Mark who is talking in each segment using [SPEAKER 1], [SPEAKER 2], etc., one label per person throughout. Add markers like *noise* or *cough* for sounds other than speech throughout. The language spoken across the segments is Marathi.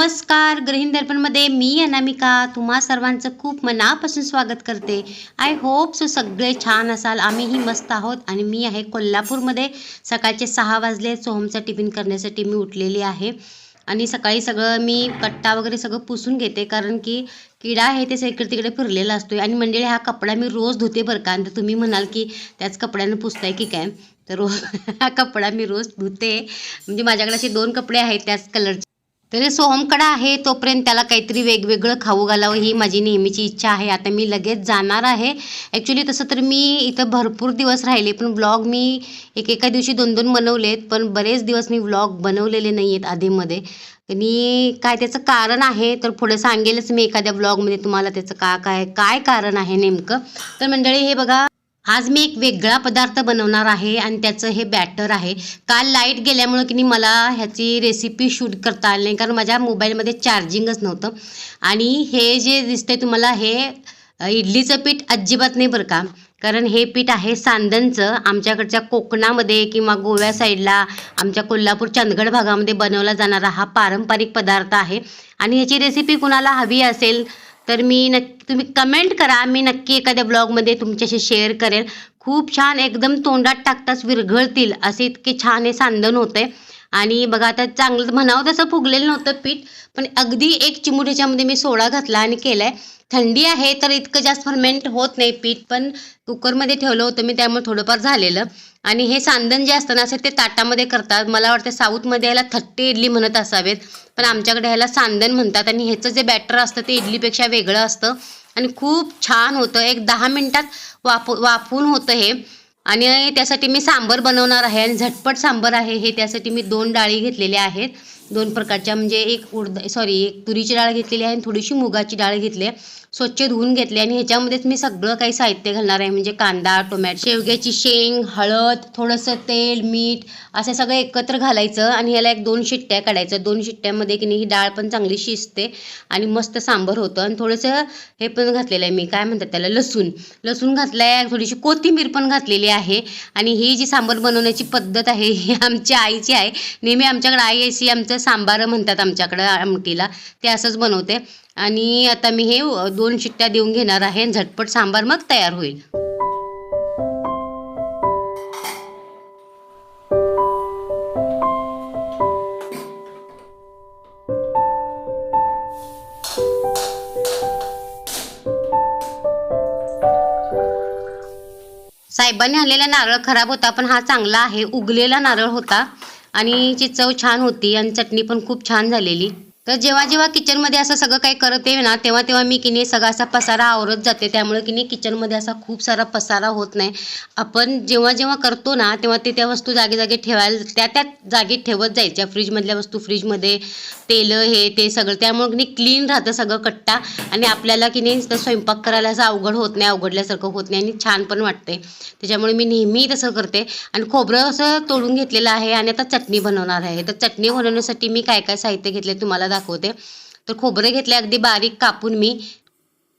[SPEAKER 1] नमस्कार ग्रहीण दर्पणमध्ये मी अनामिका तुम्हा सर्वांचं खूप मनापासून स्वागत करते. आय होप सो सगळे छान असाल. आम्हीही मस्त आहोत आणि मी आहे कोल्हापूरमध्ये. सकाळचे सहा वाजले सोहमचा टिफिन करण्यासाठी मी उठलेली आहे. आणि सकाळी सगळं मी कट्टा वगैरे सगळं पुसून घेते कारण की किडा आहे ते इकडे तिकडे फिरलेला असतो आणि मंडळी हा कपडा मी रोज धुते बरं का? तर तुम्ही म्हणाल की त्याच कपड्यानं पुसताय की काय? तर रोज *laughs* हा कपडा मी रोज धुते. म्हणजे माझ्याकडे असे दोन कपडे आहेत त्याच कलरचे तरी सोहमकडे आहे तोपर्यंत त्याला काहीतरी वेगवेगळं खाऊ घालावं ही माझी नेहमीची इच्छा आहे. आता मी लगेच जाणार आहे. ॲक्च्युली तसं तर मी इथं भरपूर दिवस राहिले पण ब्लॉग मी एक एका दिवशी दोन दोन बनवलेत पण बरेच दिवस मी व्लॉग बनवलेले नाही आहेत आधीमध्ये. आणि काय त्याचं कारण आहे तर पुढे सांगेलच मी एखाद्या ब्लॉगमध्ये तुम्हाला त्याचं का काय काय कारण आहे नेमकं. तर मंडळी हे बघा आज मी एक वेगळा पदार्थ बनवणार आहे आणि त्याचं हे बॅटर आहे. काल लाइट गेल्यामुळं की नाही मला ह्याची रेसिपी शूट करता आली नाही कारण माझ्या मोबाईलमध्ये चार्जिंगच नव्हतं. आणि हे जे दिसतंय तुम्हाला हे इडलीचं पीठ अजिबात नाही बरं का. कारण हे पीठ आहे सांदनचं आमच्याकडच्या कोकणामध्ये किंवा गोव्या साईडला आमच्या कोल्हापूर चंदगड भागामध्ये बनवला जाणारा हा पारंपरिक पदार्थ आहे. आणि ह्याची रेसिपी कुणाला हवी असेल तर मी नक्की तुम्ही कमेंट करा. मी नक्की एखाद्या ब्लॉगमध्ये तुमच्याशी शेअर करेल. खूप छान एकदम तोंडात टाकताच विरघळतील. असे इतके छान हे सांदन होते आणि बघा आता चांगलं म्हणावं तसं फुगलेलं नव्हतं पीठ पण अगदी एक चिमूट ह्याच्यामध्ये मी सोडा घातला आणि केलाय. थंडी आहे तर इतकं जास्त फर्मेंट होत नाही पीठ पण कुकरमध्ये ठेवलं होतं मी त्यामुळे थोडंफार झालेलं. आणि हे सांदण जे असतं ना असं ते ताटामध्ये करतात. मला वाटतं साऊथमध्ये याला थट्टी इडली म्हणत असावेत पण आमच्याकडे ह्याला सांदण म्हणतात आणि ह्याचं जे बॅटर असतं ते इडलीपेक्षा वेगळं असतं. आणि खूप छान होतं. एक दहा मिनटात वाफू वाफून होतं हे. आणि त्यासाठी मी सांबर बनवणार आहे आणि झटपट सांबर आहे हे. त्यासाठी मी दोन डाळी घेतलेल्या आहेत. दोन प्रकारच्या म्हणजे एक उडद सॉरी एक तुरीची डाळ घेतलेली आहे आणि थोडीशी मुगाची डाळ घेतली आहे. स्वच्छ धुवून घेतले आणि ह्याच्यामध्येच मी सगळं काही साहित्य घालणार आहे. म्हणजे कांदा टोमॅटो शेवग्याची शेंग हळद थोडंसं तेल मीठ असं सगळं एकत्र घालायचं आणि ह्याला एक दोन शिट्ट्या काढायचं. दोन शिट्ट्यामध्ये की नाही ही डाळ पण चांगली शिजते आणि मस्त सांबर होतं. आणि थोडंसं हे पण घातलेलं आहे मी. काय म्हणतात त्याला? लसूण. लसूण घातलं आहे थोडीशी कोथिंबीर पण घातलेली आहे. आणि ही जी सांबर बनवण्याची पद्धत आहे *laughs* ही आमच्या आईची आहे. नेहमी आमच्याकडे आई अशी आमचं सांबार म्हणतात आमच्याकडं आमटीला. ते असंच बनवते. आणि आता मी हे दोन शिट्ट्या देऊन घेणार आहे झटपट सांबार मग तयार होईल. साहेबांनी आणलेला नारळ खराब होता पण हा चांगला आहे. उगलेला नारळ होता आणि ची चव छान होती आणि चटणी पण खूप छान झालेली. तर जेव्हा जेव्हा किचनमध्ये असं सगळं काही करत आहे ना तेव्हा तेव्हा मी किनी सगळा असा पसारा आवरत जाते. त्यामुळे किनी किचनमध्ये असा खूप सारा पसारा होत नाही. आपण जेव्हा जेव्हा करतो ना तेव्हा ते त्या वस्तू जागे जागे ठेवायला त्या त्या जागी ठेवत जायच्या. फ्रीजमधल्या वस्तू फ्रीजमध्ये तेलं हे ते सगळं. त्यामुळे की क्लीन राहतं सगळं कट्टा. आणि आपल्याला की नाही स्वयंपाक करायला असं अवघड होत नाही अवघडल्यासारखं होत नाही आणि छान पण वाटते त्याच्यामुळे मी नेहमी तसं करते. आणि खोबरं असं तोडून घेतलेलं आहे आणि आता चटणी बनवणार आहे. तर चटणी बनवण्यासाठी मी काय काय साहित्य घेतले तुम्हाला दाखवते. तर खोबरं घेतले अगदी बारीक कापून मी.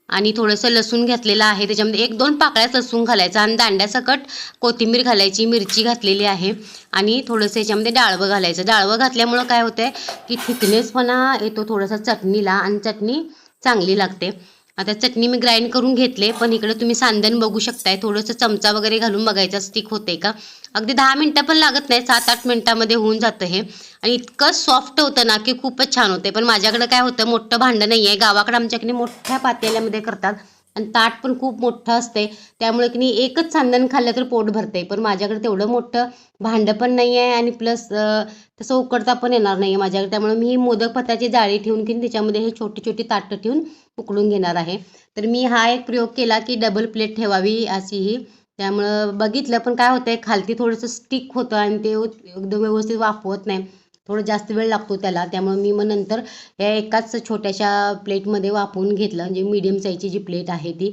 [SPEAKER 1] आणि थोडंसं लसूण घेतलेलं आहे. त्याच्यामध्ये एक दोन पाकळ्याच लसूण घालायचा आणि दांड्यासकट कोथिंबीर घालायची मिरची घातलेली आहे. आणि थोडंसं याच्यामध्ये डाळवं घालायचं. डाळवं घातल्यामुळं काय होतंय की थिकनेसपणा येतो थोडासा चटणीला आणि चटणी चांगली लागते. आता चटणी मी ग्राइंड करून घेतले पण इकडे तुम्ही सांदण बघू शकताय. थोडंसं चमचा वगैरे घालून बघायचा स्टिक होते का? अगदी दहा मिनटं पण लागत नाही सात आठ मिनटामध्ये होऊन जातं हे. आणि इतकं सॉफ्ट होतं ना की खूपच छान होते पण माझ्याकडे काय होतं मोठं भांडं नाही आहे गावाकडे आमच्याकडे मोठ्या पातेल्यामध्ये करतात. आणि ताट पण खूप मोठं असते त्यामुळे की नाही एकच सांदण खाल्लं तर पोट भरते पण माझ्याकडे तेवढं मोठं भांडं पण नाही आहे आणि प्लस तसं उकडता पण येणार नाही आहे माझ्याकडे. त्यामुळे मी ही मोदक पताची जाळी ठेवून की त्याच्यामध्ये हे छोटी छोटी ताटं ठेवून उकडून घेणार आहे. तर मी हा एक प्रयोग केला की डबल प्लेट ठेवावी अशी ही त्यामुळं बघितलं पण काय होतंय खालती थोडंसं स्टिक होतं आणि ते एकदम व्यवस्थित वाफवत नाही. थोडं जास्त वेळ लागतो त्याला. त्यामुळे मी मग नंतर या एकाच छोट्याशा प्लेटमध्ये वाफवून घेतलं. म्हणजे मीडियम साईजची जी प्लेट आहे ती.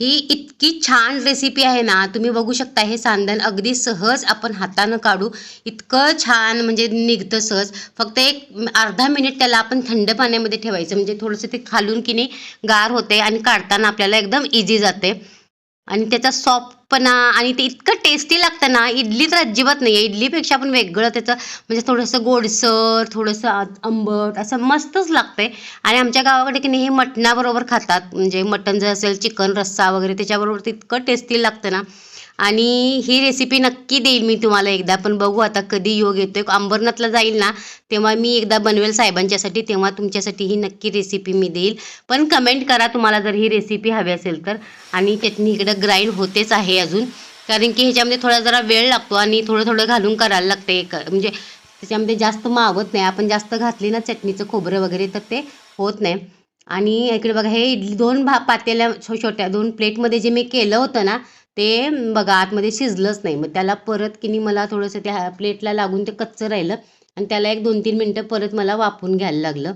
[SPEAKER 1] ही इतकी छान रेसिपी आहे ना तुम्ही बघू शकता हे सांदण अगदी सहज आपण हातानं काढू. इतकं छान म्हणजे निघतं सहज. फक्त एक अर्धा मिनिट त्याला आपण थंड पाण्यामध्ये ठेवायचं. म्हणजे थोडंसं ते खालून की नाही गार होते आणि काढताना आपल्याला एकदम इझी जाते आणि त्याचा सॉफ्ट तिखटपणा आणि ते इतकं टेस्टी लागतं ना इडली तर अजिबात नाही आहे इडलीपेक्षा पण वेगळं त्याचं म्हणजे थोडंसं गोडसर थोडंसं आंबट असं मस्तच लागतंय. आणि आमच्या गावाकडे की नाही हे मटणाबरोबर खातात. म्हणजे मटण जर असेल चिकन रस्सा वगैरे त्याच्याबरोबर ते इतकं टेस्टी लागतं ना. आणि ही रेसिपी नक्की देईल मी तुम्हाला एकदा. पण बघू आता कधी योग येतोय. अंबरनाथला जाईल ना तेव्हा मी एकदा बनवेल साहेबांच्यासाठी तेव्हा तुमच्यासाठी ही नक्की रेसिपी मी देईल. पण कमेंट करा तुम्हाला जर ही रेसिपी हवी असेल तर. आणि चटणी इकडं ग्राइंड होतेच आहे. अजून. कारण की ह्याच्यामध्ये थोडा जरा वेळ लागतो आणि थोडं थोडं घालून करायला लागते. एक म्हणजे त्याच्यामध्ये जास्त मावत नाही. आपण जास्त घातली ना चटणीचं खोबरं वगैरे तर ते होत नाही. आणि इकडे बघा हे इडली दोन भा पातेल्या छो छोट्या दोन प्लेटमध्ये जे मी केलं होतं ना ते बघा आतमध्ये शिजलंच नाही. मग त्याला परत की नाही मला थोडंसं त्या प्लेटला लागून ते कच्चं राहिलं आणि त्याला एक दोन तीन मिनटं परत मला वाफून घ्यायला लागलं.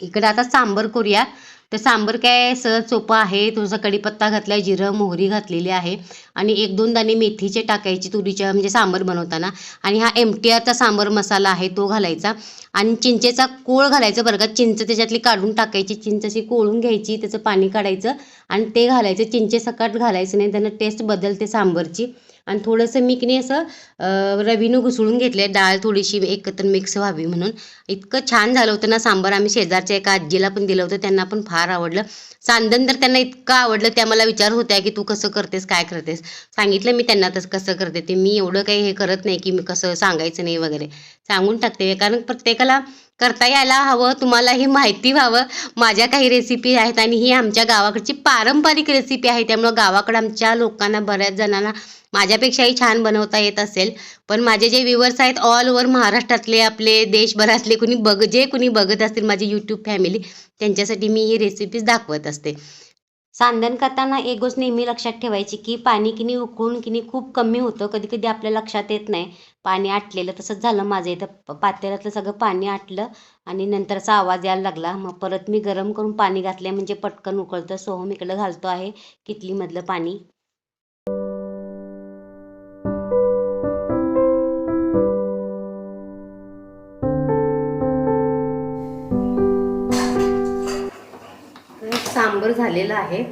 [SPEAKER 1] इकडे आता सांबर करूया. तर सांबर काय सहज सोपं आहे थोडंसं कढीपत्ता घातला जिरं मोहरी घातलेली आहे. आणि एक दोन दाणे मेथीचे टाकायचे तुरीच्या म्हणजे सांबर बनवताना. आणि हा एम टी आरचा सांबर मसाला आहे तो घालायचा. आणि चिंचेचा कोळ घालायचा बरं का चिंच त्याच्यातली काढून टाकायची चिंच अशी कोळून घ्यायची त्याचं पाणी काढायचं. आणि ते घालायचं चिंचे सकट घालायचं नाही त्यानं टेस्ट बदलते सांबरची. आणि थोडंसं मी की नाही असं रवीनं घुसळून घेतले डाळ थोडीशी एकत्र मिक्स व्हावी म्हणून. इतकं छान झालं होतं ना सांबार. आम्ही शेजारच्या एका आजीला पण दिलं होतं त्यांना पण फार आवडलं. सांदन तर त्यांना इतकं आवडलं त्या मला विचार होत्या की तू कसं करतेस काय करतेस? सांगितलं मी त्यांना तसं कसं करते ते. मी एवढं काही हे करत नाही की मी कसं सांगायचं नाही वगैरे. सांगून टाकते कारण प्रत्येकाला करता यायला हवं तुम्हाला हे माहिती व्हावं. माझ्या काही रेसिपी आहेत आणि ही आमच्या गावाकडची पारंपरिक रेसिपी आहे. त्यामुळं गावाकडं आमच्या लोकांना बऱ्याच जणांना माझ्यापेक्षाही छान बनवता येत असेल. पण माझे जे व्ह्युअर्स आहेत ऑल ओव्हर महाराष्ट्रातले आपले देशभरातले कुणी बघ जे कुणी बघत असतील माझी यूट्यूब फॅमिली त्यांच्यासाठी मी ही रेसिपीज दाखवत असते. सांदण करताना एक गोष्ट नेहमी लक्षात ठेवायची की पाणी किनी उकळून किनी खूप कमी होतं. कधी कधी आपल्या लक्षात येत नाही. पाणी आटलेलं तसंच झालं माझं. इथं पातेल्यातलं सगळं पाणी आटलं आणि नंतरचा आवाज यायला लागला. मग परत मी गरम करून पाणी घातलं म्हणजे पटकन उकळतं. सोहम इकडं घालतो आहे. किटलीमधलं पाणी. झालेला आहे.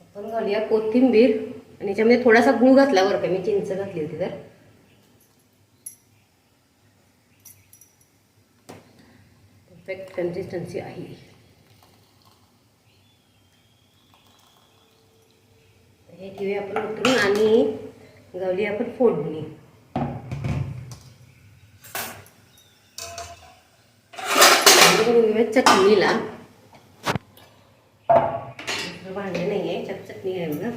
[SPEAKER 1] आपण घालूया कोथिंबीर आणि याच्यामध्ये थोडासा गुळ घातला बरं का मी चिंच घातली होती तर. परफेक्ट कन्सिस्टन्सी आहे. हे ठेवूया आपण उतरून आणि गावली आपण फोडणी. चटणीला. दुसरं भांडे नाही आहे याच्यात चटणी आहे बघा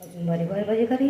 [SPEAKER 1] अजून बारीक बारीक भाजी करी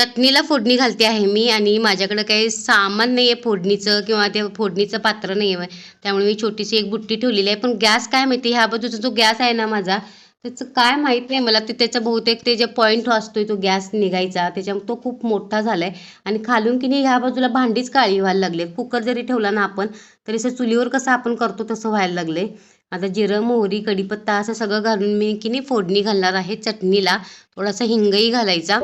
[SPEAKER 1] चटणीला फोडणी घालते आहे मी आणि माझ्याकडे काही सामान नाही आहे फोडणीचं किंवा ते फोडणीचं पात्र नाही आहे त्यामुळे मी छोटीशी एक बुट्टी ठेवलेली आहे. पण गॅस काय माहिती ह्या बाजूचा जो गॅस आहे ना माझा त्याचं काय माहीत नाही मला. ते त्याचा बहुतेक ते जे पॉईंट असतोय तो गॅस निघायचा. त्याच्या तो खूप मोठा झाला आहे आणि खालून की नाही ह्या बाजूला भांडीच काळी व्हायला लागले कुकर जरी ठेवला ना आपण तरी असं चुलीवर कसं आपण करतो तसं व्हायला लागले आता जिरं मोहरी कढीपत्ता असं सगळं घालून मी की नाही फोडणी घालणार आहे चटणीला. थोडासा हिंगही घालायचा.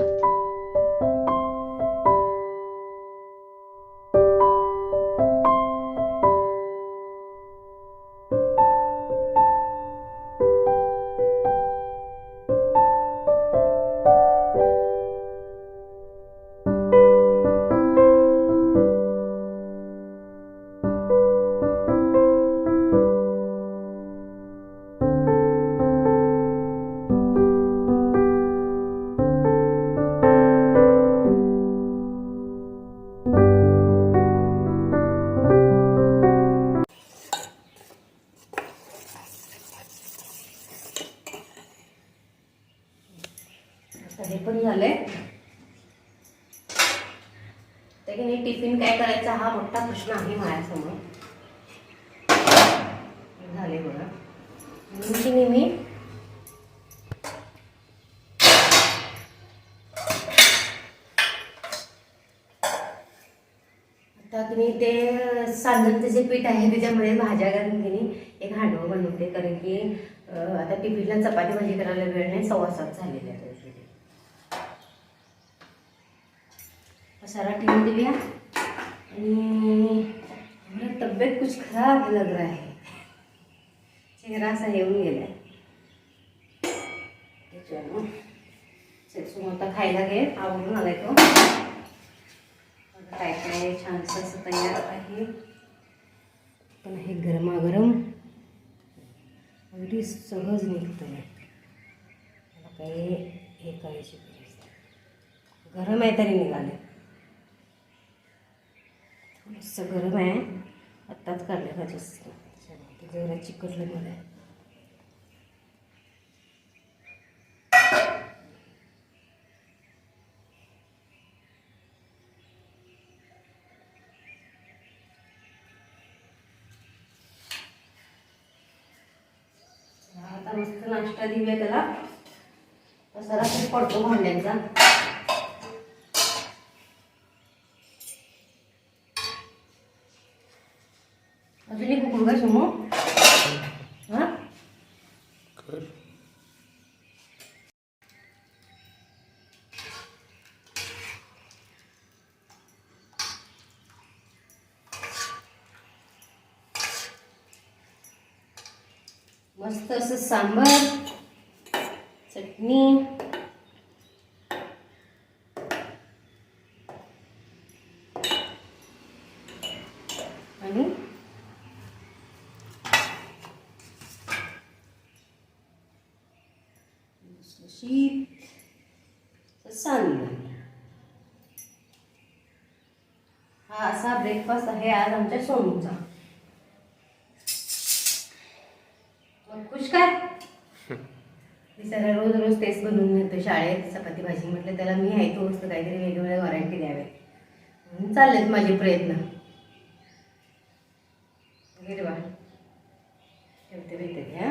[SPEAKER 1] की नाही टिफिन काय करायचा हा मोठा प्रश्न आहे माझ्यासमोर. झाले बघा नेहमीची नेहमी आता तुम्ही ते सांदनचं जे पीठ आहे त्याच्यामध्ये भाज्या घालून की एक हांडवं बनवते. कारण की आता टिफिनला चपाती भाजी करायला वेळ नाही सव्वा सात झालेले आहे. पसारा ठेवून दिली आणि मेरा तब्येत कुछ खराब लग रहा है. चेहरा असा येऊन गेलाय. त्याच्यानं चल. आता खायला घे. आवडून आलाय तो. काय काय छानसं असं तयार आहे. पण हे गरमागरम अगदी सहज निघतं मला काही हे करायची गरज गरम आहे तरी निघाले. थोडंसं गरम आहे. आत्ताच काढलं का जास्त जरा चिकटलं मला. आता मस्त नाश्ता देऊया त्याला. पसारा तरी पडतो भांड्यांचा. अजून एक उकळू का समू? हा? मस्त असं सांबार चटणी आणि शीत सांबार हा असा ब्रेकफास्ट आहे आज आमच्या सोनूचा. मग खुश काय बिचारा रोज रोज तेच बनवून येतो शाळेत चपाती भाजी म्हटलं त्याला मी आहे तो वस्तू काहीतरी वेगवेगळ्या व्हरायटी द्यावे. म्हणून चाललेत माझे प्रयत्न. बा. ठेवते भेटते हा.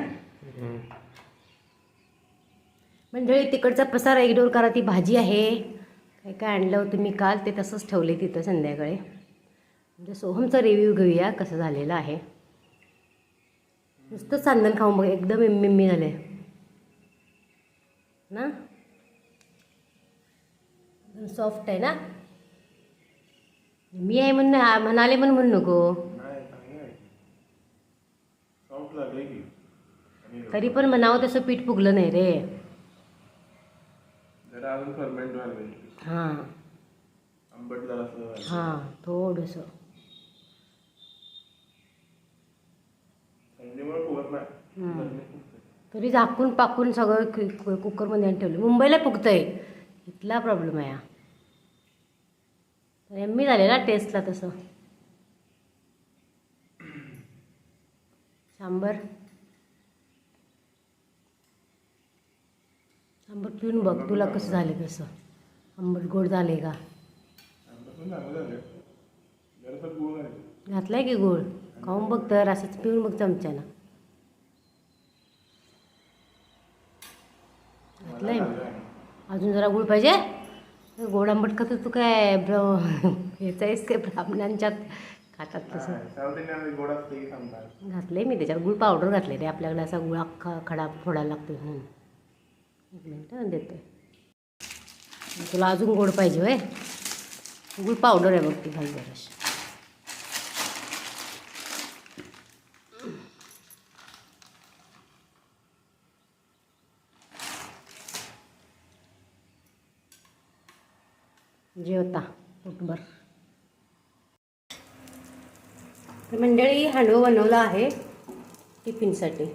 [SPEAKER 1] मंडळी तिकडचा पसारा इग्नोर करा ती भाजी आहे. काय काय आणलं होतं मी काल ते तसंच ठेवले तिथं संध्याकाळी. म्हणजे सोहमचा रिव्ह्यू घेऊया कसं झालेलं आहे. नुसतं चांदण खाऊन बघ एकदम इम्मिम्मी झाले. ना? सॉफ्ट आहे ना? मी आहे म्हणून म्हणाले म्हणून म्हणू नको. तरी पण म्हणावं तसं पीठ फुगलं नाही रे. हां. हां थोडंसं.
[SPEAKER 2] थंडीमुळे फुगत नाही.
[SPEAKER 1] हम्म.
[SPEAKER 2] गरमी फुगते.
[SPEAKER 1] तरी झाकून पाकून सगळं कु- कुकरमध्ये आणून ठेवलं. मुंबईला फुगतंय. इथला प्रॉब्लेम आहे हा. एम्मी झाले ना टेस्टला तसं. सांबर. सांबर पिऊन बघ तुला कसं झालं तसं. आंबट गोड झाले का?
[SPEAKER 2] आंबट पण चांगलं झालं जरासं गुळ घालायचं
[SPEAKER 1] घातलाय की गोड? खाऊन बघ तर असंच पिऊन बघ चमच्यानं. घातलंय. अजून जरा गुळ पाहिजे? गोड आंबट खातो तू काय? ब्र ह्याचं आहेस काय? ब्राह्मणांच्यात खातात तसं. घातलंय मी त्याच्यात गुळ पावडर घातले रे आपल्याकडे असा गुळ अख्खा खडा फोडायला लागतो म्हणून. एक मिनटं देते. तुला अजून गोड पाहिजे होय? गुळ पावडर आहे बघ ती घाल जराशी. जेवता. पोटभर तर मंडळी हांडवं बनवलं आहे टिफिनसाठी.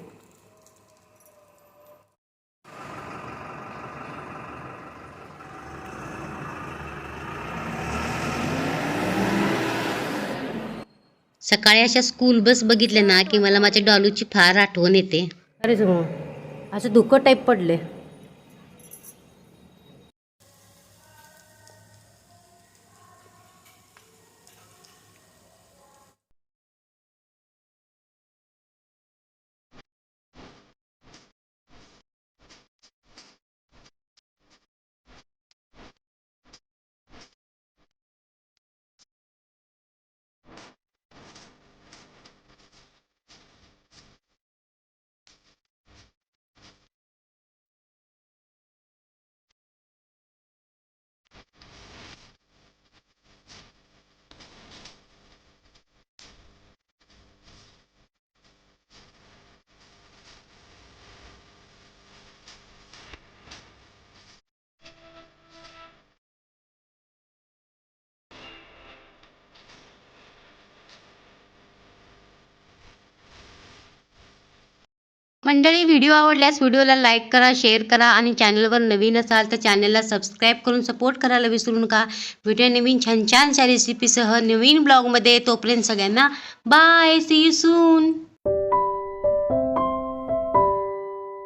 [SPEAKER 1] सकाळी अशा स्कूल बस बघितल्या ना की मला माझ्या डॉलूची फार आठवण येते. अरे समोर असं धुकं टाईप पडले मंडळी व्हिडिओ आवडल्यास व्हिडिओला लाईक करा शेअर करा आणि चॅनलवर नवीन असाल तर चॅनलला सबस्क्राईब करून सपोर्ट करायला विसरू नका. व्हिडिओ नवीन छान छानशा रेसिपीसह नवीन ब्लॉगमध्ये तोपर्यंत सगळ्यांना बाय सी यू सून